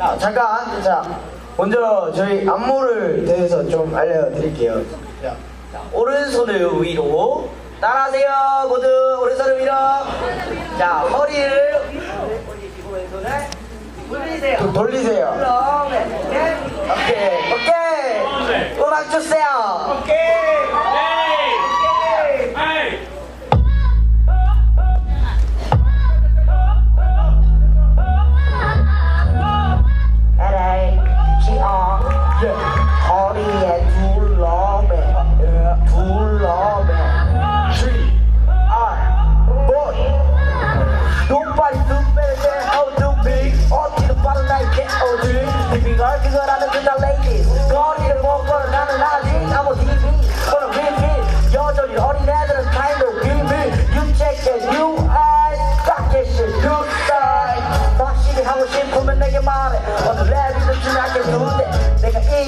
자, 잠깐. 자, 먼저 저희 안무를 대해서 좀 알려드릴게요. 자, 자, 오른손을 위로. 따라하세요, 모두. 오른손을 위로. 자, 허리를 왼손을 돌리세요. 돌리세요. 네. 오케이. 오케이. 음악 주세요.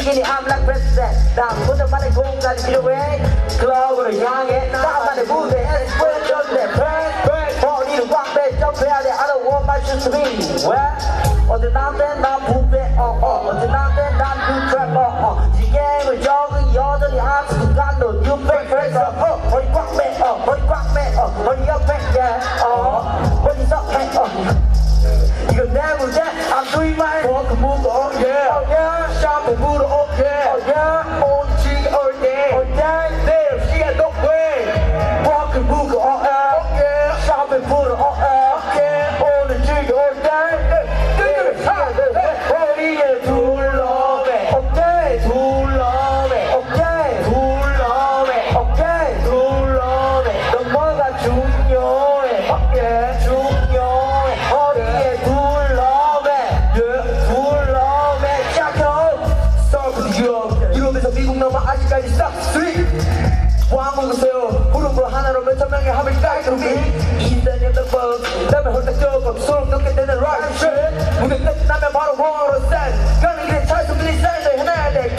I'm like president. 난 혼자만의 공간이 필요해. 클럽으로 향해. 나만의 무대에 보여줬네. Perfect. 머리를 광배 점프해야 돼. I don't want my shoes to be wet. 어제 난데 난 부배. 어, 어. 어제 난데 난 뉴트랩. 어, 어. 지게임을 적은 여전히 아직도 간도 You fake face. 어, 머리 꽉 매. 어, 머리 꽉 매. 어, 머리 옆에. Yeah. 어, 어디서 해. 어. 이건 내 문제 I'm doing my work move 왕국이세요. 무릎으로 하나로 몇천 명의 합을 깔끔히 인생의 멤버 남의 홀딱 조금 소름 돋게 되는 right shit 무대 끝나면 바로 원으로 stand 가는 길에 차에서 밀린 사이드 해놔야 돼.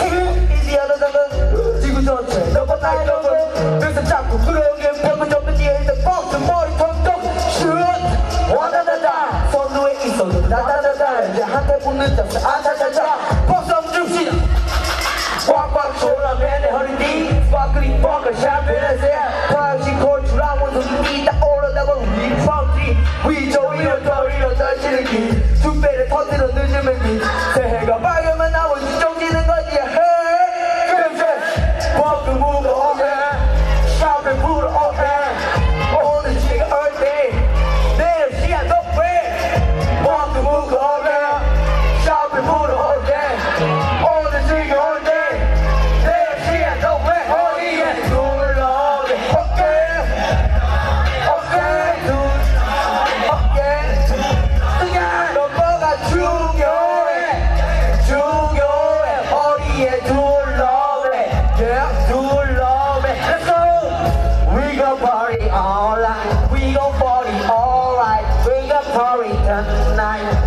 이지 하는 장은 지구 전체 너번 나의 넘은 그래서 자꾸 그러게 벽을 접는 뒤에 있는 뻥트 머리 텅텅 슛 와다다다 손 위에 있어도 다다다다 이제 한테 붙는 잡스 아차차차 한번 줍시다 꽉꽉 졸라매 내 허리 뒤 스파클링 Don't party, alright. Bring a party tonight.